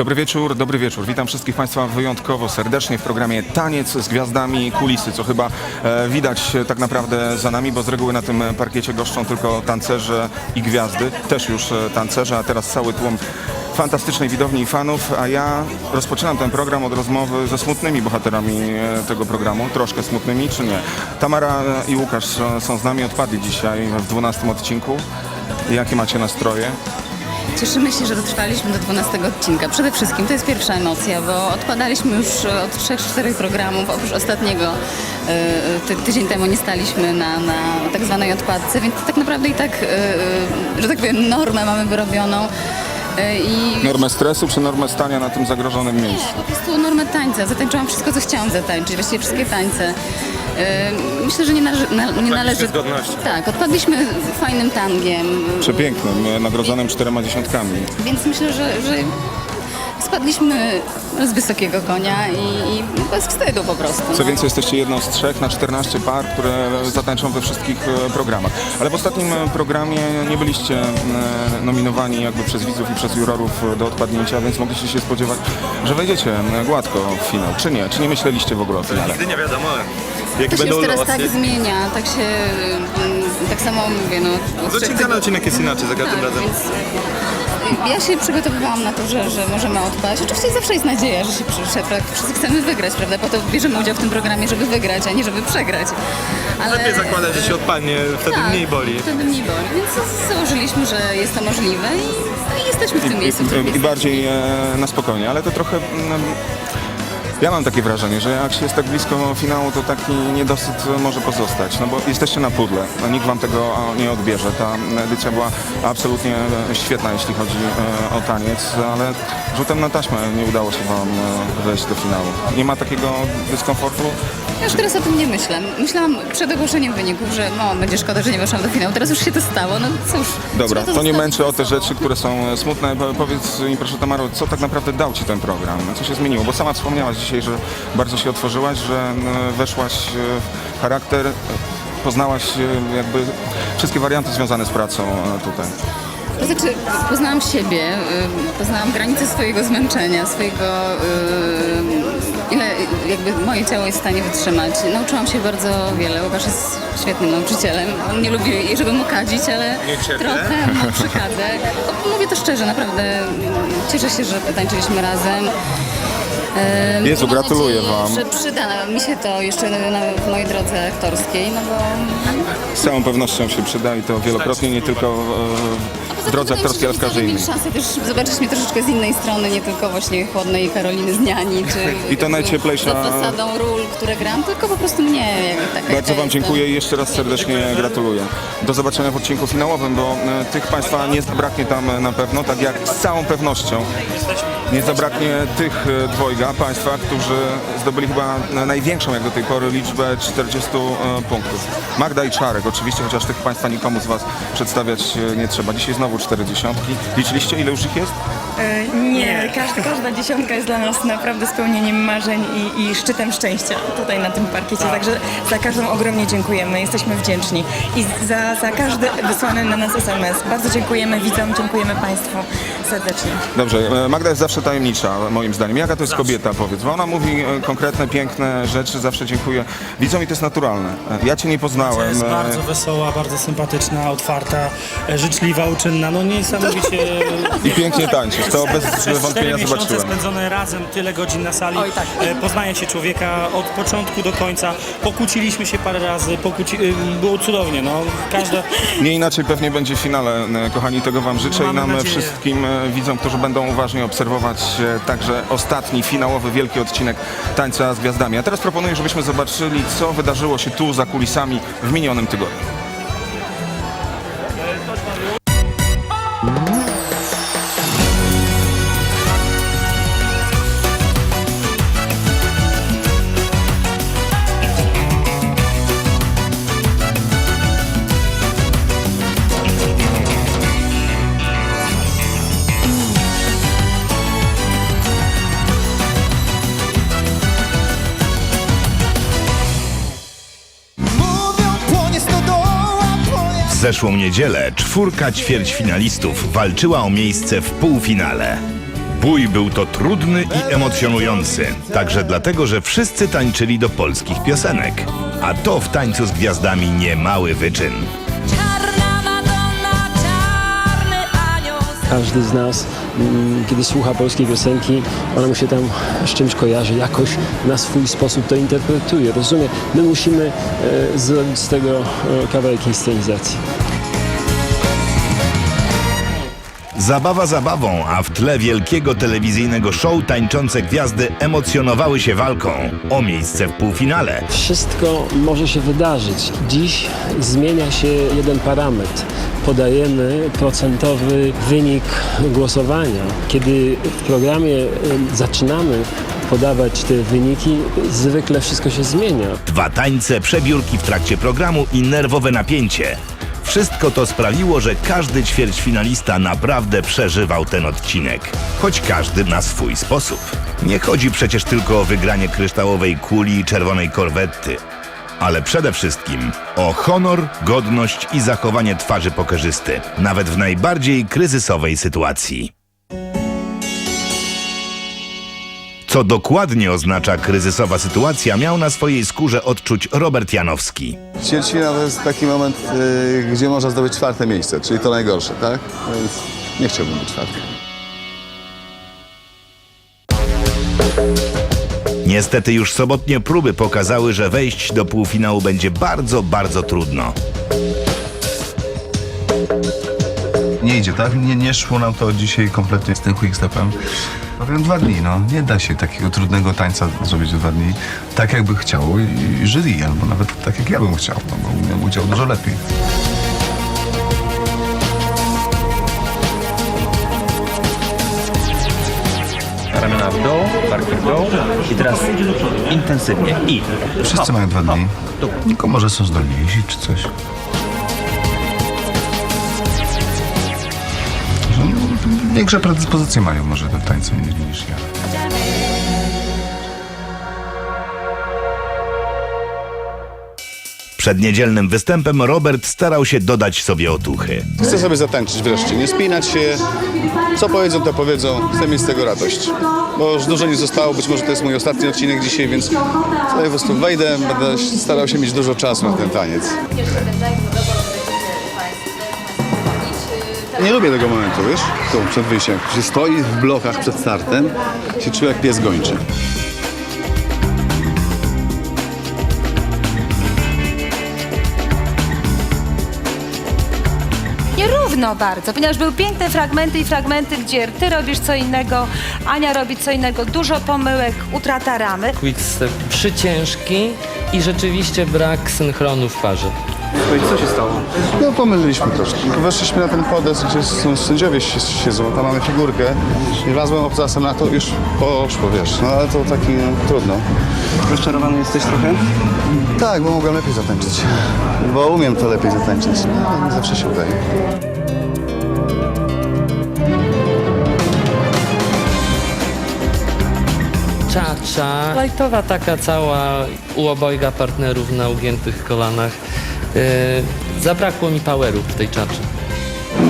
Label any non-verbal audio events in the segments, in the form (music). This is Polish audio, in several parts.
Dobry wieczór, dobry wieczór. Witam wszystkich Państwa wyjątkowo serdecznie w programie Taniec z Gwiazdami Kulisy, co chyba e, widać e, tak naprawdę za nami, bo z reguły na tym parkiecie goszczą tylko tancerze i gwiazdy, też już e, tancerze, a teraz cały tłum fantastycznej widowni i fanów, a ja rozpoczynam ten program od rozmowy ze smutnymi bohaterami e, tego programu, troszkę smutnymi, czy nie. Tamara i Łukasz e, są z nami, odpadli dzisiaj w 12 odcinku. Jakie macie nastroje? Cieszymy się, że dotrwaliśmy do 12 odcinka. Przede wszystkim to jest pierwsza emocja, bo odpadaliśmy już od 3-4 programów, oprócz ostatniego y, ty, tydzień temu nie staliśmy na, na tak zwanej odpadce, więc tak naprawdę i tak, y, y, że tak powiem, normę mamy wyrobioną. I Normę stresu czy normę stania na tym zagrożonym miejscu? po prostu normę tańca. Zatańczyłam wszystko, co chciałam zatańczyć, właściwie wszystkie tańce. Y, Myślę, że nie, należy, na, nie należy... zgodności. Tak, odpadliśmy fajnym tangiem. Przepięknym, e, nagrodzonym czterema dziesiątkami. Więc myślę, że, że spadliśmy z wysokiego konia i, i bez wstydu po prostu. Co no. więcej, jesteście jedną z trzech na 14 par, które zatańczą we wszystkich e, programach. Ale w ostatnim e, programie nie byliście e, nominowani jakby przez widzów i przez jurorów e, do odpadnięcia, więc mogliście się spodziewać, że wejdziecie e, gładko w finał. Czy nie? Czy nie myśleliście w ogóle o finale? Nigdy nie wiadomo, jakie To się już teraz losy. tak zmienia, tak się, mm, tak samo mówię, no. Z odcinka na odcinek jest inaczej za każdym tak, razem. więc ja się przygotowywałam na to, że, że możemy odpaść. Oczywiście zawsze jest nadzieja, że się przyszedł. Wszyscy chcemy wygrać, prawda? Po to bierzemy udział w tym programie, żeby wygrać, a nie żeby przegrać. Ale... Lepiej zakładać, że się odpadnie, wtedy Tak, mniej boli. Wtedy mniej boli, więc założyliśmy, że jest to możliwe i, no i jesteśmy w tym miejscu. I, i jesteśmy. bardziej e, na spokojnie, ale to trochę... mm, Ja mam takie wrażenie, że jak się jest tak blisko finału, to taki niedosyt może pozostać, no bo jesteście na pudle, no, nikt wam tego nie odbierze. Ta edycja była absolutnie świetna, jeśli chodzi e, o taniec, ale rzutem na taśmę nie udało się wam e, wejść do finału. Nie ma takiego dyskomfortu? Ja już teraz o tym nie myślę. Myślałam przed ogłoszeniem wyników, że no, będzie szkoda, że nie weszłam do finału. Teraz już się to stało, no cóż. Dobra, trzeba to nie męczy o te rzeczy, które są e, smutne. Po- Powiedz mi proszę Tamaro, co tak naprawdę dał Ci ten program? Co się zmieniło? Bo sama wspomniałaś dzisiaj, że bardzo się otworzyłaś, że e, weszłaś e, w charakter, poznałaś e, jakby wszystkie warianty związane z pracą tutaj. To znaczy, poznałam siebie, poznałam granice swojego zmęczenia, swojego, ile jakby moje ciało jest w stanie wytrzymać. Nauczyłam się bardzo wiele. Łukasz jest świetnym nauczycielem. On nie lubi, żeby mu kadzić, ale trochę mu przykadzę. Mówię to szczerze, naprawdę cieszę się, że tańczyliśmy razem. Ym, Jezu, mam gratuluję nadzieję, wam. że przyda mi się to jeszcze na, na, w mojej drodze aktorskiej, no bo Z całą pewnością się przyda i to wielokrotnie, nie tylko e, w drodze aktorskiej, ale w każdej innej. mieć szansę też zobaczyć mnie troszeczkę z innej strony, nie tylko właśnie chłodnej Karoliny z Niani, czy (laughs) I to najcieplejsza- za fasadą ról, które gram, tylko po prostu mnie. jakby taka, Bardzo jaka Wam jestem. dziękuję i jeszcze raz serdecznie gratuluję. Do zobaczenia w odcinku finałowym, bo e, tych Państwa nie zabraknie tam e, na pewno, tak jak z całą pewnością nie zabraknie tych e, dwojga Państwa, którzy zdobyli chyba na- największą jak do tej pory liczbę 40 e, punktów. Magda i Czarek, oczywiście, chociaż tych Państwa nikomu z Was przedstawiać e, nie trzeba. Dzisiaj znowu cztery dziesiątki. Liczyliście, ile już ich jest? E, Nie, każda, każda dziesiątka jest dla nas naprawdę spełnieniem marzeń i, i szczytem szczęścia tutaj na tym parkiecie. Także za każdą ogromnie dziękujemy, jesteśmy wdzięczni. I za, za każdy wysłany na nas SMS. Bardzo dziękujemy widzom, dziękujemy Państwu serdecznie. Dobrze, e, Magda jest zawsze tajemnicza, moim zdaniem. Jaka to jest kobieta, powiedz? Bo ona mówi e, konkretne, piękne rzeczy, zawsze dziękuję. Widzom i to jest naturalne. E, Ja cię nie poznałem. Jest e, bardzo wesoła, bardzo sympatyczna, otwarta, e, życzliwa, uczynna. No niesamowicie. I pięknie tańczysz, to bez wątpienia miesiące zobaczyłem. spędzone razem, tyle godzin na sali. Oj, tak. E, Poznaje się człowieka od początku do końca. Pokłóciliśmy się parę razy, pokłóci... e, było cudownie. No, każda... (laughs) Nie inaczej pewnie będzie w finale, e, kochani, tego Wam życzę i Mamy nam e, nadzieję. wszystkim e, widzom, którzy będą uważnie obserwować e, także ostatni, finałowy, wielki odcinek Tańca z Gwiazdami. A teraz proponuję, żebyśmy zobaczyli, co wydarzyło się tu za kulisami w minionym tygodniu. Zeszłą niedzielę czwórka ćwierćfinalistów walczyła o miejsce w półfinale. Bój był to trudny i emocjonujący, także dlatego, że wszyscy tańczyli do polskich piosenek. A to w tańcu z gwiazdami niemały wyczyn. Każdy z nas, mm, kiedy słucha polskiej piosenki, ona mu się tam z czymś kojarzy, jakoś na swój sposób to interpretuje. Rozumie? My musimy e, zrobić z tego e, kawałek inscenizacji. Zabawa zabawą, a w tle wielkiego telewizyjnego show tańczące gwiazdy emocjonowały się walką o miejsce w półfinale. Wszystko może się wydarzyć. Dziś zmienia się jeden parametr. Podajemy procentowy wynik głosowania. Kiedy w programie zaczynamy podawać te wyniki, zwykle wszystko się zmienia. Dwa tańce, przebiórki w trakcie programu i nerwowe napięcie. Wszystko to sprawiło, że każdy ćwierćfinalista naprawdę przeżywał ten odcinek. Choć każdy na swój sposób. Nie chodzi przecież tylko o wygranie kryształowej kuli i czerwonej korwety. Ale przede wszystkim o honor, godność i zachowanie twarzy pokerzysty, nawet w najbardziej kryzysowej sytuacji. Co dokładnie oznacza kryzysowa sytuacja, miał na swojej skórze odczuć Robert Janowski. Ćwierćfinał to jest taki moment, y, gdzie można zdobyć czwarte miejsce, czyli to najgorsze, tak? Więc nie chciałbym być czwarty. Niestety już sobotnie próby pokazały, że wejść do półfinału będzie bardzo, bardzo trudno. Nie idzie, tak? Nie, nie szło nam to dzisiaj kompletnie z tym quickstepem. Powiem dwa dni, no. Nie da się takiego trudnego tańca zrobić w dwa dni tak, jakby chciało i, i jury, albo nawet tak, jak ja bym chciał, no, bo miałem udział dużo lepiej. Ramiona w dół, barki w dół i teraz intensywnie i Wszyscy mają dwa dni. Tylko może są zdolniejsi czy coś. Większe predyspozycje mają może do tańca niż, ja. Przed niedzielnym występem Robert starał się dodać sobie otuchy. Chcę sobie zatańczyć wreszcie, nie spinać się. Co powiedzą, to powiedzą. Chcę mieć z tego radość. Bo już dużo nie zostało, być może to jest mój ostatni odcinek dzisiaj, więc sobie po prostu wejdę, będę starał się mieć dużo czasu na ten taniec. Nie lubię tego momentu, wiesz? Tu, przed wyjściem. Się stoi w blokach przed startem, się czuje jak pies gończy. Nierówno bardzo, ponieważ były piękne fragmenty i fragmenty, gdzie ty robisz co innego, Ania robi co innego, dużo pomyłek, utrata ramy. quickstep przyciężki i rzeczywiście brak synchronu w parze. No pomyliliśmy troszkę. Weszliśmy na ten podest, gdzie są sędziowie si- siedzą, tam mamy figurkę i wlazłem obcasem na to już poszło, wiesz. No ale to taki no, trudno. Rozczarowany jesteś trochę? Tak, bo mogłem lepiej zatańczyć. Bo umiem to lepiej zatańczyć. No, nie zawsze się udaje. Czacza, lajtowa taka cała u obojga partnerów na ugiętych kolanach. Yy, zabrakło mi poweru w tej czaczy.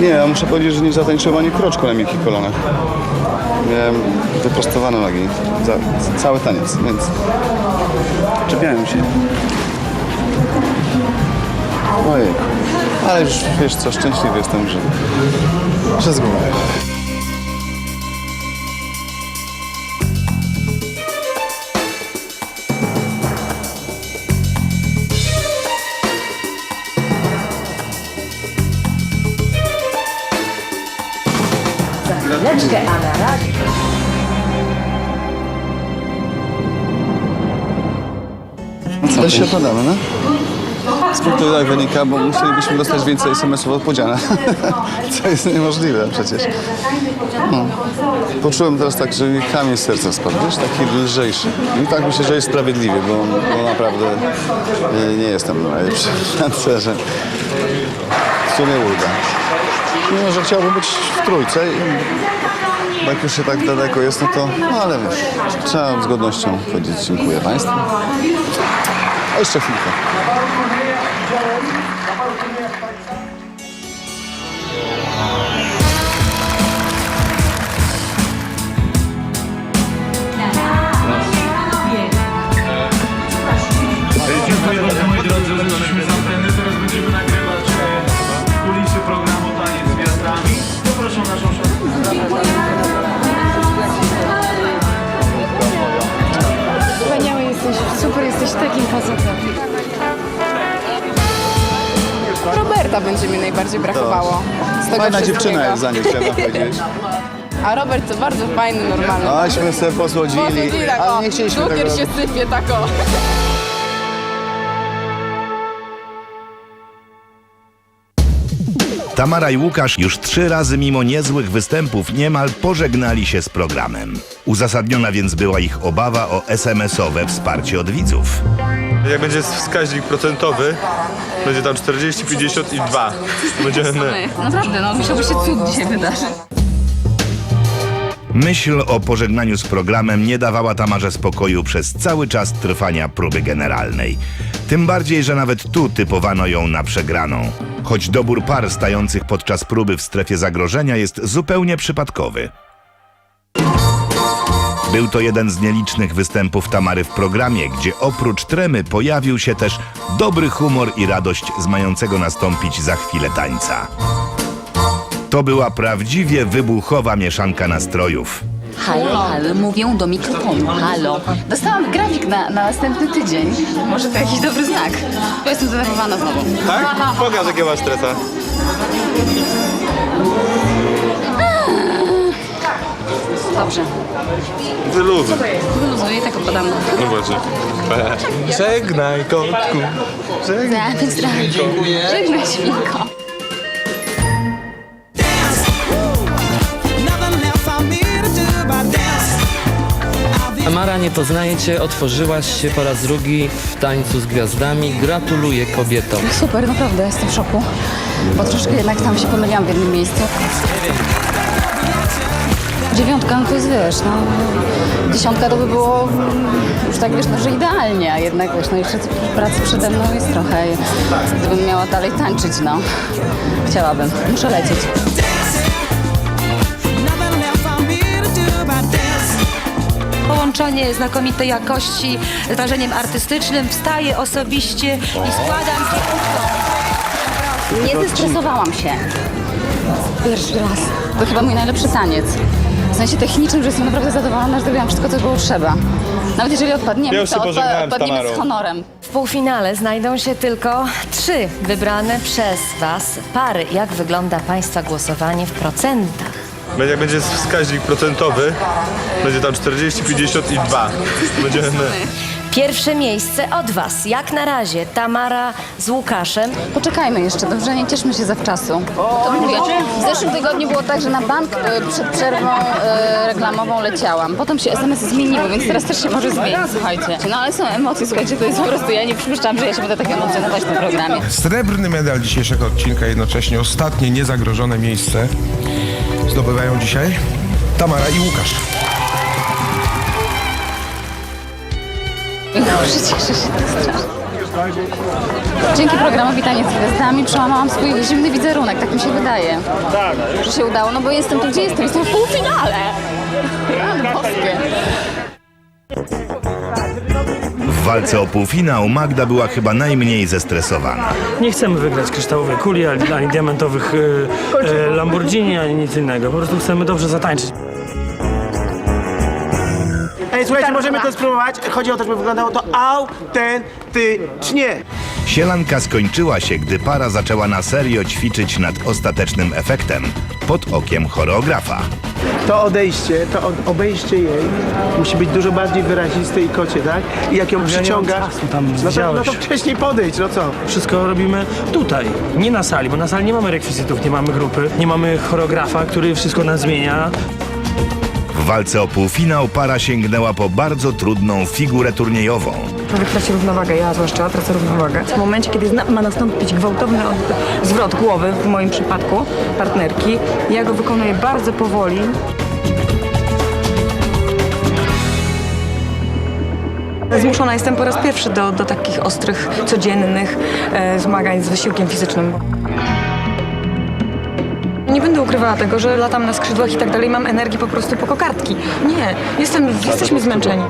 Nie, ja muszę powiedzieć, że nie zatańczyłem ani kroczku na miękkich kolanach. Miałem wyprostowane nogi. Za, cały taniec, więc... Czepiałem się. Ojej. Ale już wiesz co, szczęśliwy jestem, że... że z góry. Co się podamy, no? Z punktu jak wynika, bo musielibyśmy dostać więcej SMS-ów od podziana. (laughs) Co jest niemożliwe przecież. No. Poczułem teraz tak, że mi kamień z serca spadł, wiesz, taki lżejszy. I tak myślę, że jest sprawiedliwie, bo, bo naprawdę y, nie jestem najlepszym (laughs) tancerzem. W sumie ulga. Mimo, że chciałbym być w trójce i jak już się tak daleko jest, no to, no ale wiesz, trzeba z godnością powiedzieć dziękuję Państwu. A jeszcze chwilkę. Dziękuję bardzo moi drodzy, jesteśmy zamknięci, teraz będziemy nagrywać. Będzie mi najbardziej brakowało z tego Fajna wszystkiego. dziewczyna jest za nie, chciałem wam (laughs) powiedzieć. A Robert to bardzo fajny, normalny. Aśmy sobie posłodzili, Posłodzili tak, ale nie chcieliśmy cukier tego się sypie, tak o. Tamara i Łukasz już trzy razy mimo niezłych występów niemal pożegnali się z programem. Uzasadniona więc była ich obawa o SMS-owe wsparcie od widzów. Jak będzie wskaźnik procentowy, będzie tam 40, 50 i 2. Będziemy my. Naprawdę, no musiałby się cud dzisiaj wydarzyć. Myśl o pożegnaniu z programem nie dawała Tamarze spokoju przez cały czas trwania próby generalnej. Tym bardziej, że nawet tu typowano ją na przegraną. Choć dobór par stających podczas próby w strefie zagrożenia jest zupełnie przypadkowy. Był to jeden z nielicznych występów Tamary w programie, gdzie oprócz tremy pojawił się też dobry humor i radość z mającego nastąpić za chwilę tańca. To była prawdziwie wybuchowa mieszanka nastrojów. Halo, halo, mówią do mikrofonu, halo. Dostałam grafik na, na następny tydzień. Może to jakiś dobry znak. Bo jestem zdenerwowana znowu. Tak? Pokaż jakie masz stresa. Dobrze. Wyluzuj. Wyluzuję i tak opadam. No właśnie. (laughs) Żegnaj kotku. Żegnaj. Żegnaj, świnko. Here to do but dance. Tamara, nie poznaje cię, otworzyłaś się po raz drugi w tańcu z gwiazdami. Gratuluję kobietom. Super, naprawdę, jestem w szoku. Bo troszkę jednak tam się pomyliłam w jednym miejscu. Dziewiątka, no to jest, wiesz, no... Dziesiątka to by było już tak, wiesz, no, że idealnie, a jednak, wiesz, no jeszcze pracy przede mną jest trochę. i Gdybym miała dalej tańczyć, no, chciałabym. Muszę lecieć. Połączenie znakomitej jakości z wrażeniem artystycznym. Wstaję osobiście i składam ukłon. Nie zestresowałam się. Pierwszy raz. To chyba mój najlepszy taniec. W sensie technicznym, że jestem naprawdę zadowolona, że zrobiłam wszystko, co było trzeba. Nawet jeżeli odpadniemy, Ja już to odpa- pożegnałem z odpadniemy z Tamarą. honorem. W półfinale znajdą się tylko trzy wybrane przez Was pary. Jak wygląda Państwa głosowanie w procentach? Jak będzie wskaźnik procentowy, będzie tam 40, 50 i 2. Będziemy my. Pierwsze miejsce od Was. Jak na razie Tamara z Łukaszem. Poczekajmy jeszcze, dobrze? Nie cieszmy się zawczasu. To mówię, w zeszłym tygodniu było tak, że na bank e, przed przerwą e, reklamową leciałam. Potem się SMS zmieniły, więc teraz też się może zmienić, słuchajcie. No ale są emocje, słuchajcie, to jest po prostu, ja nie przypuszczam, że ja się będę tak emocjonować w tym programie. Srebrny medal dzisiejszego odcinka, jednocześnie ostatnie niezagrożone miejsce zdobywają dzisiaj Tamara i Łukasz. Przecież się tak strasznie. Dzięki programowi Taniec z Gwiazdami przełamałam swój zimny wizerunek, tak mi się wydaje. Że się udało, no bo jestem tu, gdzie jestem, jestem w półfinale. Boskie. W walce o półfinał Magda była chyba najmniej zestresowana. Nie chcemy wygrać kryształowej kuli, ani, ani diamentowych e, e, Lamborghini, ani nic innego. Po prostu chcemy dobrze zatańczyć. Słuchajcie, możemy to spróbować. Chodzi o to, żeby wyglądało to autentycznie. Sielanka skończyła się, gdy para zaczęła na serio ćwiczyć nad ostatecznym efektem pod okiem choreografa. To odejście, to od, obejście jej musi być dużo bardziej wyraziste i kocie, tak? I jak ją przyciągasz, tam no to, no to wcześniej podejdź, no co? Wszystko robimy tutaj, nie na sali, bo na sali nie mamy rekwizytów, nie mamy grupy, nie mamy choreografa, który wszystko nas zmienia. W walce o półfinał para sięgnęła po bardzo trudną figurę turniejową. Człowiek traci równowagę, ja zwłaszcza tracę równowagę. W momencie, kiedy ma nastąpić gwałtowny zwrot głowy, w moim przypadku, partnerki, ja go wykonuję bardzo powoli. Zmuszona jestem po raz pierwszy do, do takich ostrych, codziennych e, zmagań z wysiłkiem fizycznym. Nie będę ukrywała tego, że latam na skrzydłach i tak dalej, mam energii po prostu po kokardki. Nie, jestem, jesteśmy zmęczeni.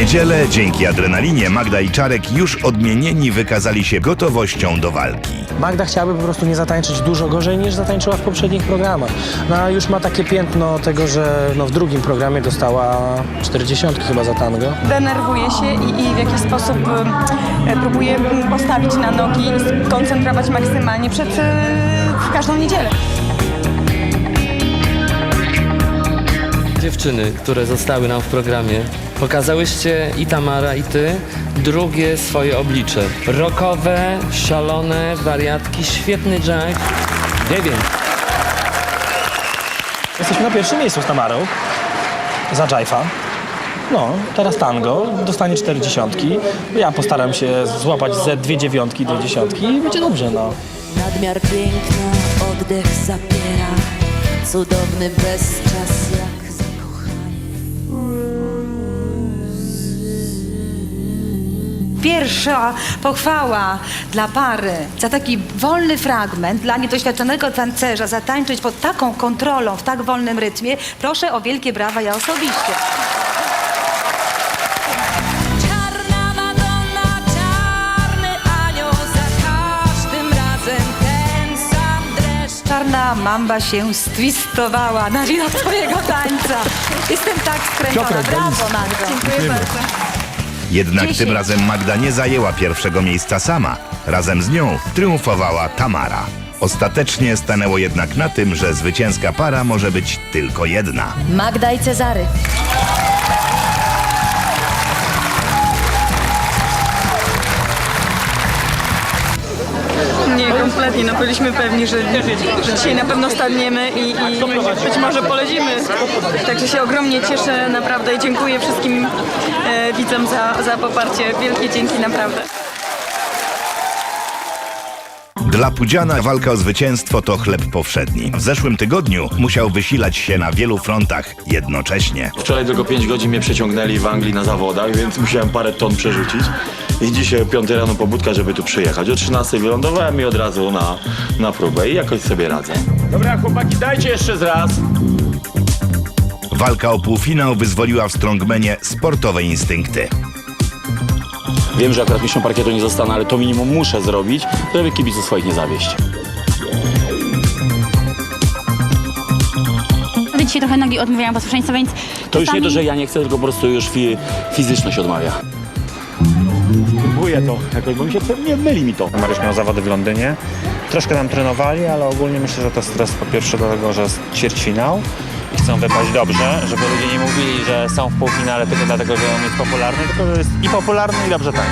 Niedzielę dzięki adrenalinie Magda i Czarek już odmienieni wykazali się gotowością do walki. Magda chciałaby po prostu nie zatańczyć dużo gorzej niż zatańczyła w poprzednich programach. No a już ma takie piętno tego, że no, w drugim programie dostała 40 chyba za tango. Denerwuję się i, i w jakiś sposób e, próbuję m, postawić na nogi i skoncentrować maksymalnie przed e, w każdą niedzielę. Dziewczyny, które zostały nam w programie, pokazałyście i Tamara, i ty drugie swoje oblicze. Rokowe, szalone, wariatki, świetny jack. Dziewięć. Jesteśmy na pierwszym miejscu z Tamarą. Za Jaifa. No, teraz tango, dostanie cztery dziesiątki. Ja postaram się złapać ze dwie dziewiątki, dwie dziesiątki i będzie dobrze, no. Nadmiar piękna oddech zapiera Cudowny bezczas jak Pierwsza pochwała dla pary za taki wolny fragment, dla niedoświadczonego tancerza zatańczyć pod taką kontrolą, w tak wolnym rytmie. Proszę o wielkie brawa ja osobiście. Czarna Madonna, czarny anioł Za każdym razem ten sam dreszcz Czarna mamba się stwistowała na widok twojego tańca. Jestem tak skręcona. Piotrek Brawo. Magdo. Dziękuję bardzo. Jednak tym Dziesięć. razem Magda nie zajęła pierwszego miejsca sama. Razem z nią triumfowała Tamara. Ostatecznie stanęło jednak na tym, że zwycięska para może być tylko jedna. Magda i Cezary. Nie, kompletnie. No byliśmy pewni, że, że dzisiaj na pewno staniemy i, i być może polecimy. Także się ogromnie cieszę naprawdę i dziękuję wszystkim e, widzom za, za poparcie. Wielkie dzięki naprawdę. Dla Pudziana walka o zwycięstwo to chleb powszedni. W zeszłym tygodniu musiał wysilać się na wielu frontach jednocześnie. Wczoraj tylko 5 godzin mnie przeciągnęli w Anglii na zawodach, więc musiałem parę ton przerzucić. I dzisiaj o 5 rano pobudka, żeby tu przyjechać. O 13 wylądowałem i od razu na, na próbę i jakoś sobie radzę. Dobra, chłopaki, dajcie jeszcze raz. Walka o półfinał wyzwoliła w strongmanie sportowe instynkty. Wiem, że akurat mistrzem parkietu nie zostanę, ale to minimum muszę zrobić, żeby kibiców swoich nie zawieść. Dzisiaj trochę nogi odmawiają posłuszeństwa, więc To już nie czasami- to, że ja nie chcę, tylko po prostu już fi, fizyczność odmawia. Próbuję to jakoś, bo mi się nie myli mi to. Mariusz miał zawody w Londynie. Troszkę tam trenowali, ale ogólnie myślę, że to stres po pierwsze dlatego, że jest ćwierćfinał i chcą wypaść dobrze, żeby ludzie nie mówili, że są w półfinale tylko dlatego, że on jest popularny, tylko że jest i popularny i dobrze tańczy.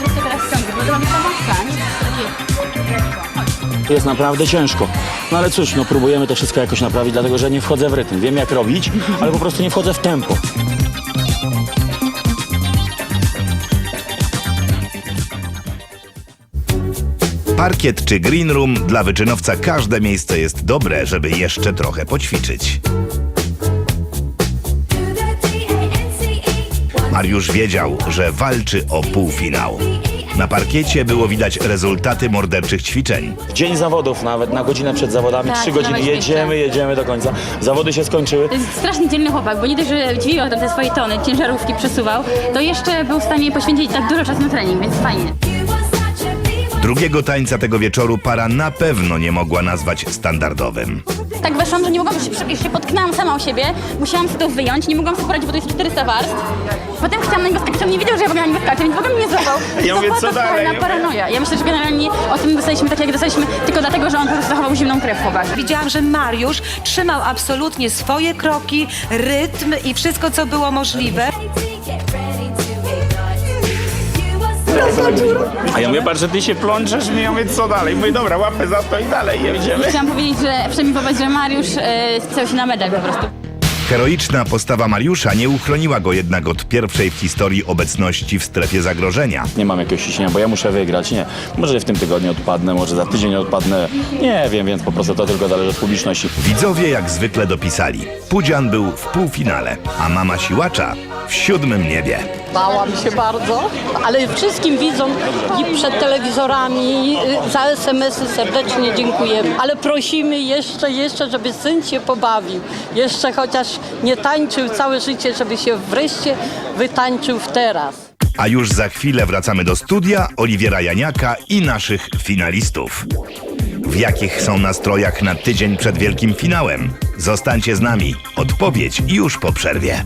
Jeszcze teraz ciągle, bo to mamy pomocka, nie? Jest naprawdę ciężko. No ale cóż, no próbujemy to wszystko jakoś naprawić, dlatego że nie wchodzę w rytm. Wiem jak robić, ale po prostu nie wchodzę w tempo. Parkiet czy green room dla wyczynowca każde miejsce jest dobre, żeby jeszcze trochę poćwiczyć. Mariusz wiedział, że walczy o półfinał. Na parkiecie było widać rezultaty morderczych ćwiczeń. Dzień zawodów nawet, na godzinę przed zawodami, Tak, trzy godziny, jedziemy, jedziemy do końca. Zawody się skończyły. To jest strasznie dzielny chłopak, bo nie dość, że dźwigał tam te swoje tony, ciężarówki przesuwał, to jeszcze był w stanie poświęcić tak dużo czasu na trening, więc fajnie. Drugiego tańca tego wieczoru para na pewno nie mogła nazwać standardowym. Tak weszłam, że nie mogłam, się, się potknęłam sama o siebie, musiałam sobie to wyjąć, nie mogłam sobie poradzić, bo to jest 400 warstw. Potem chciałam na niego skakać, on nie wiedział, że ja w ogóle na niego skaczę, więc w ogóle mnie nie złapał. Ja mówię, co to dalej? paranoja. Ja myślę, że generalnie o tym dostaliśmy tak, jak dostaliśmy, tylko dlatego, że on po prostu zachował zimną krew chłopak. Widziałam, że Mariusz trzymał absolutnie swoje kroki, rytm i wszystko, co było możliwe. A ja mówię, patrz, że ty się plączesz, i ja mówię, co dalej? Mówię, dobra, łapę za to i dalej, jedziemy. Chciałam powiedzieć, że przemimować, że Mariusz e, spisał się na medal po prostu. Heroiczna postawa Mariusza nie uchroniła go jednak od pierwszej w historii obecności w strefie zagrożenia. Nie mam jakiegoś ciśnienia, bo ja muszę wygrać. Nie. Może w tym tygodniu odpadnę, może za tydzień odpadnę. Nie wiem, więc po prostu to tylko zależy od publiczności. Widzowie jak zwykle dopisali. Pudzian był w półfinale, a mama siłacza w siódmym niebie. Bałam się bardzo, ale wszystkim widzom i przed telewizorami y, za SMS-y serdecznie dziękujemy. Ale prosimy jeszcze, jeszcze, żeby syn się pobawił. Jeszcze chociaż nie tańczył całe życie, żeby się wreszcie wytańczył w teraz. A już za chwilę wracamy do studia Oliwiera Janiaka i naszych finalistów. W jakich są nastrojach na tydzień przed wielkim finałem? Zostańcie z nami. Odpowiedź już po przerwie.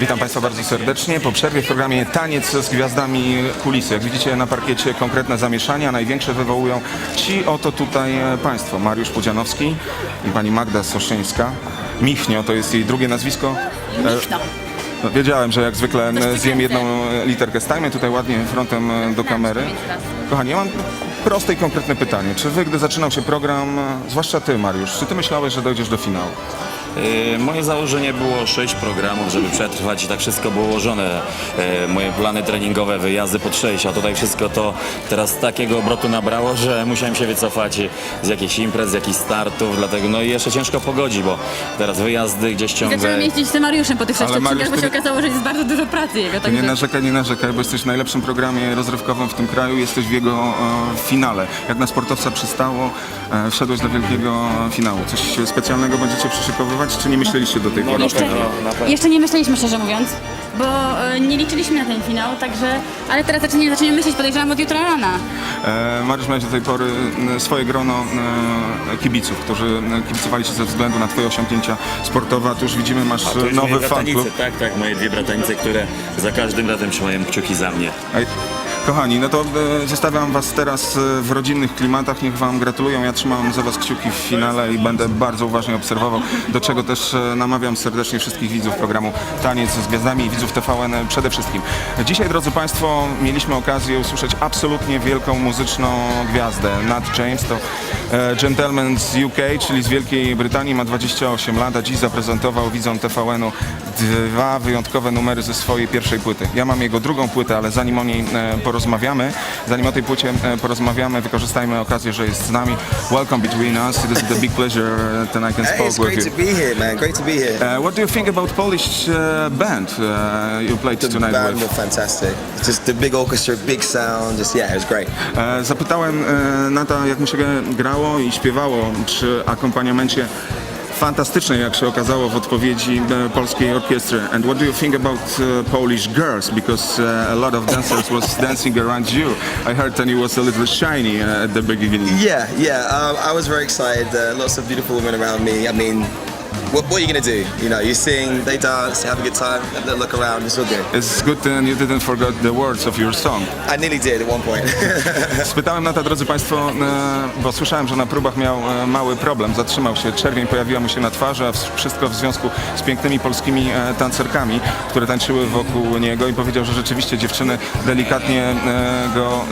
Witam Państwa bardzo serdecznie. Po przerwie w programie Taniec z gwiazdami kulisy. Jak widzicie na parkiecie konkretne zamieszania. Największe wywołują ci oto tutaj e, Państwo. Mariusz Pudzianowski i pani Magda Soszyńska. Michnio to jest jej drugie nazwisko. E, Michno. No, wiedziałem, że jak zwykle zjem jedną literkę. Stajmy tutaj ładnie frontem e, do kamery. Kochani, ja mam proste i konkretne pytanie. Czy wy, gdy zaczynał się program, zwłaszcza ty Mariusz, czy ty myślałeś, że dojdziesz do finału? Yy, Moje założenie było sześć programów, żeby przetrwać i tak wszystko było ułożone. Yy, Moje plany treningowe, wyjazdy pod sześć, a tutaj wszystko to teraz takiego obrotu nabrało, że musiałem się wycofać z jakichś imprez, z jakichś startów, dlatego no i jeszcze ciężko pogodzi, bo teraz wyjazdy gdzieś I ciągle... zaczęłam jeździć z tym Mariuszem po tych Ale sześciu Mariusz, odcinkach, bo ty się okazało, że jest bardzo dużo pracy jego. Ty nie Także... narzekaj, nie narzekaj, bo jesteś w najlepszym programie rozrywkowym w tym kraju, jesteś w jego e, finale. Jak na sportowca przystało, e, wszedłeś do wielkiego finału. Coś specjalnego będziecie przyszykowywać, czy nie myśleliście do tej pory? Jeszcze, jeszcze nie myśleliśmy szczerze mówiąc, bo e, nie liczyliśmy na ten finał, także, ale teraz zaczniemy, zaczniemy myśleć, podejrzewam od jutra rana. E, Mariusz, miałeś do tej pory e, swoje grono e, kibiców, którzy e, kibicowali się ze względu na twoje osiągnięcia sportowe, a tu już widzimy, masz już nowy fan bratanice, klub. tak, tak, moje dwie bratanice, które za każdym razem trzymają kciuki za mnie. Ej, Kochani, no to e, zostawiam Was teraz e, w rodzinnych klimatach. Niech Wam gratulują. Ja trzymam za Was kciuki w finale i będę bardzo uważnie obserwował, do czego też e, namawiam serdecznie wszystkich widzów programu Taniec z Gwiazdami i widzów TVN przede wszystkim. Dzisiaj, drodzy Państwo, mieliśmy okazję usłyszeć absolutnie wielką muzyczną gwiazdę. Nat James to gentleman z UK, czyli z Wielkiej Brytanii, ma 28 lat, a dziś zaprezentował widzom TVN-u dwa wyjątkowe numery ze swojej pierwszej płyty. Ja mam jego drugą płytę, ale zanim o niej e, porozmawiamy, zanim o tej płycie e, porozmawiamy, wykorzystajmy okazję, że jest z nami. Welcome between us. It is a big pleasure uh, that I can Hey, speak it's with great you. to be here, man. Great to be here. Uh, what do you think about Polish uh, band uh, you played The tonight band with? were fantastic. Just the big orchestra, big sound. Just yeah, it was great. E, Zapytałem e, Nata, jak mu się grało i śpiewało przy akompaniamencie fantastycznej, jak się okazało, w odpowiedzi e, polskiej orkiestry. And what do you think about e, Polish girls? Because e, a lot of dancers was (laughs) dancing around you. I heard that you was a little shiny uh, at the beginning. Yeah, yeah. Um, I was very excited. Uh, lots of beautiful women around me. I mean, what, what are you gonna do? You know, you sing, they dance, have a good time, have a look around. It's all good. It's good and you didn't forget the words of your song. I nearly did at one point. (laughs) Spytałem Nata, drodzy Państwo, e, bo słyszałem, że na próbach miał e, mały problem. Zatrzymał się, czerwień pojawiła mu się na twarzy, a wszystko w związku z pięknymi polskimi e, tancerkami, które tańczyły wokół niego i powiedział, że rzeczywiście dziewczyny delikatnie go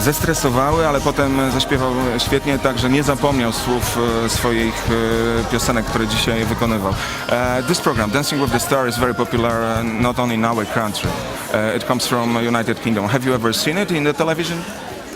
zestresowały, ale potem zaśpiewał świetnie, także nie zapomniał słów e, swoich e, piosenek, które dzisiaj wykonywał. E, this program, Dancing with the Stars, is very popular uh, not only in our country. Uh, it comes from United Kingdom. Have you ever seen it in the television?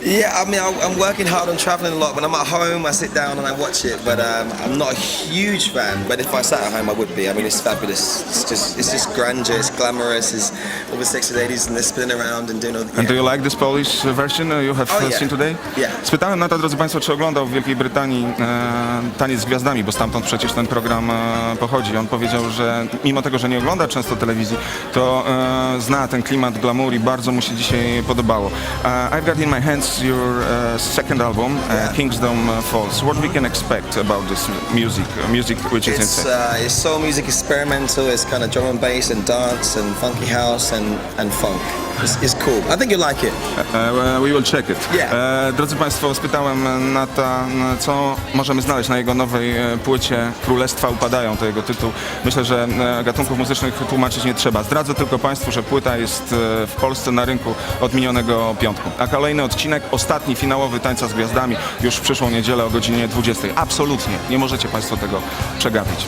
Yeah, I mean, I, I'm working hard on traveling a lot. When I'm at home, I sit down and I watch it, but um, I'm not a huge fan. But if I sat at home, I would be. I mean, it's fabulous. It's just, it's just grandeur. It's glamorous. It's all the sexy ladies and they're spinning around and doing all. The, And do you like this Polish version you have Oh, yeah. seen today? Yeah. Spytałem Nata, drodzy Państwo, czy oglądał w Wielkiej Brytanii e, Taniec z Gwiazdami, bo stamtąd przecież ten program e, pochodzi. On powiedział, że mimo tego, że nie ogląda często telewizji, to e, zna ten klimat glamour i bardzo mu się dzisiaj podobało. Uh, I've got in my hands your uh, second album, uh, Kingsdom Falls. What we can expect about this music, uh, music which is It's insane? uh, it's soul music, experimental. It's kind of drum and bass and dance and funky house and and funk. It's, it's cool. I think you'll like it. Uh, we will check it. Yeah. E, drodzy Państwo, spytałem Nata, n- co możemy znaleźć na jego nowej e, płycie Królestwa Upadają, to jego tytuł. Myślę, że e, gatunków muzycznych tłumaczyć nie trzeba. Zdradzę tylko Państwu, że płyta jest e, w Polsce na rynku od minionego piątku. A kolejny odcinek, ostatni, finałowy Tańca z Gwiazdami już w przyszłą niedzielę o godzinie 20. Absolutnie, nie możecie Państwo tego przegapić.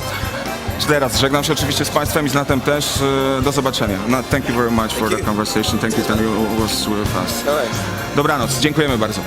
Teraz żegnam się oczywiście z Państwem i z Natem też. E, Do zobaczenia. Nat, thank you very much for the conversation. Thank you that you was with us. Dobranoc, dziękujemy bardzo.